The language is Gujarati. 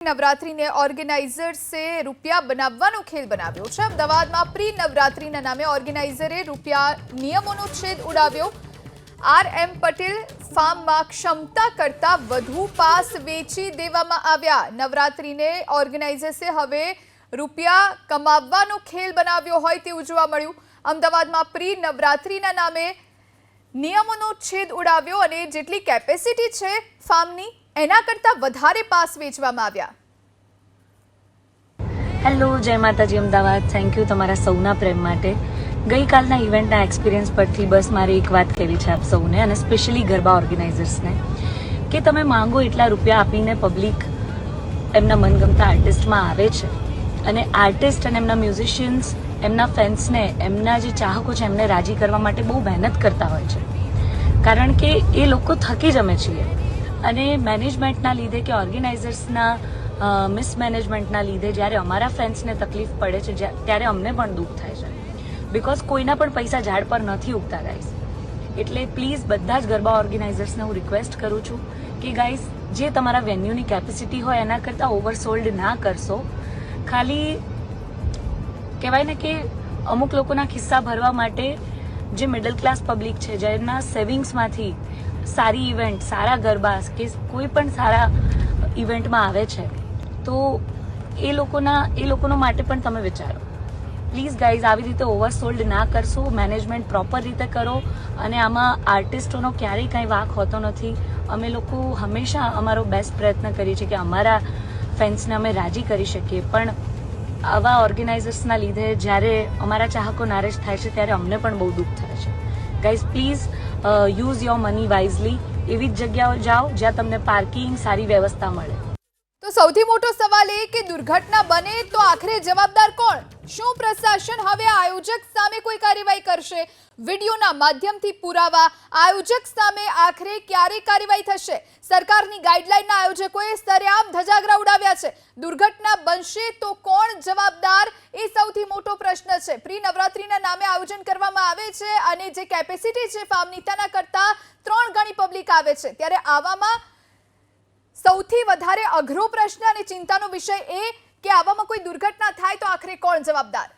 નવરાત્રીને ઓર્ગેનાઇઝર્સે રૂપિયા બનાવવાનો ખેલ બનાવ્યો છે. અમદાવાદમાં પ્રી નવરાત્રીના નામે ઓર્ગેનાઇઝરે રૂપિયા નિયમોનો છેદ ઉડાવ્યો. આર એમ પટેલ ફાર્મમાં ક્ષમતા કરતાં વધુ પાસ વેચી દેવામાં આવ્યા. નવરાત્રીને ઓર્ગેનાઇઝર્સે હવે રૂપિયા કમાવવાનો ખેલ બનાવ્યો હોય તેવું જોવા મળ્યું. અમદાવાદમાં પ્રી નવરાત્રીના નામે નિયમોનો છેદ ઉડાવ્યો અને જેટલી કેપેસિટી છે ફાર્મની એના કરતાં વધારે પાસ વેચવામાં આવ્યા. હેલો, જય માતાજી, અમદાવાદ. થેન્ક યુ તમારા સૌના પ્રેમ માટે. ગઈકાલના ઇવેન્ટના એક્સપિરિયન્સ પરથી બસ મારે એક વાત કહેવી છે આપ સૌને અને સ્પેશિયલી ગરબા ઓર્ગેનાઇઝર્સને કે તમે માંગો એટલા રૂપિયા આપીને પબ્લિક એમના મનગમતા આર્ટિસ્ટમાં આવે છે. અને આર્ટિસ્ટ અને એમના મ્યુઝિશિયન્સ એમના ફેન્સને એમના જે ચાહકો છે, એમને રાજી કરવા માટે બહુ મહેનત કરતા હોય છે. કારણ કે એ લોકો થકી જ અમે છીએ. અને મેનેજમેન્ટના લીધે કે ઓર્ગેનાઇઝર્સના મિસમેનેજમેન્ટના લીધે જ્યારે અમારા ફ્રેન્ડ્સને તકલીફ પડે છે ત્યારે અમને પણ દુઃખ થાય છે. બિકોઝ કોઈના પણ પૈસા ઝાડ પર નથી ઉગતા ગાઈસ એટલે પ્લીઝ બધા જ ગરબા ઓર્ગેનાઇઝર્સને હું રિક્વેસ્ટ કરું છું કે ગાઈઝ જે તમારા વેન્યુની કેપેસિટી હોય, એના કરતાં ઓવરસોલ્ડ ના કરશો. ખાલી કહેવાય ને કે અમુક લોકોના ખિસ્સા ભરવા માટે જે મિડલ ક્લાસ પબ્લિક છે, જેના સેવિંગ્સમાંથી સારી ઇવેન્ટ સારા ગરબા કે કોઈ પણ સારા ઇવેન્ટમાં આવે છે, તો એ લોકોના, એ લોકોનો માટે પણ તમે વિચારો. પ્લીઝ ગાઈઝ આવી રીતે ઓવરસોલ્ડ ના કરશો મેનેજમેન્ટ પ્રોપર રીતે કરો, અને આમાં આર્ટિસ્ટોનો ક્યારેય કંઈ વાંક હોતો નથી. અમે લોકો હંમેશા અમારો બેસ્ટ પ્રયત્ન કરીએ છીએ કે અમારા ફેન્સને અમે રાજી કરી શકીએ, પણ આવા ઓર્ગેનાઇઝર્સના લીધે જ્યારે અમારા ચાહકો નારેજ થાય છે, ત્યારે અમને પણ બહુ દુઃખ થાય છે. Guys please use your money wisely એવી જ જગ્યાઓ જાઓ જ્યાં તમને પાર્કિંગ સારી વ્યવસ્થા મળે. તો સૌથી મોટો સવાલ એ કે દુર્ઘટના બને તો આખરે જવાબદાર કોણ? શું પ્રશાસન હવે આયોજક સામે કોઈ કાર્યવાહી કરશે? વિડીયોના માધ્યમથી પુરાવા, આયોજક સામે આખરે ક્યારે કાર્યવાહી થશે? સરકારની ગાઈડલાઈનના આયોજકોએ સરેઆમ ધજાગરા ઉડાવ્યા છે. દુર્ઘટના બનશે તો કોણ જવાબદાર? એ સૌથી મોટો પ્રશ્ન છે. પ્રી નવરાત્રીના નામે આયોજન કરવામાં આવે છે અને જે કેપેસિટી છે ફાર્મની તેના કરતાં ત્રણ ગણી પબ્લિક આવે છે. ત્યારે આવામાં સૌથી વધારે અઘરો પ્રશ્ન અને ચિંતાનો વિષય એ કે આવામાં કોઈ દુર્ઘટના થાય તો આખરે કોણ જવાબદાર?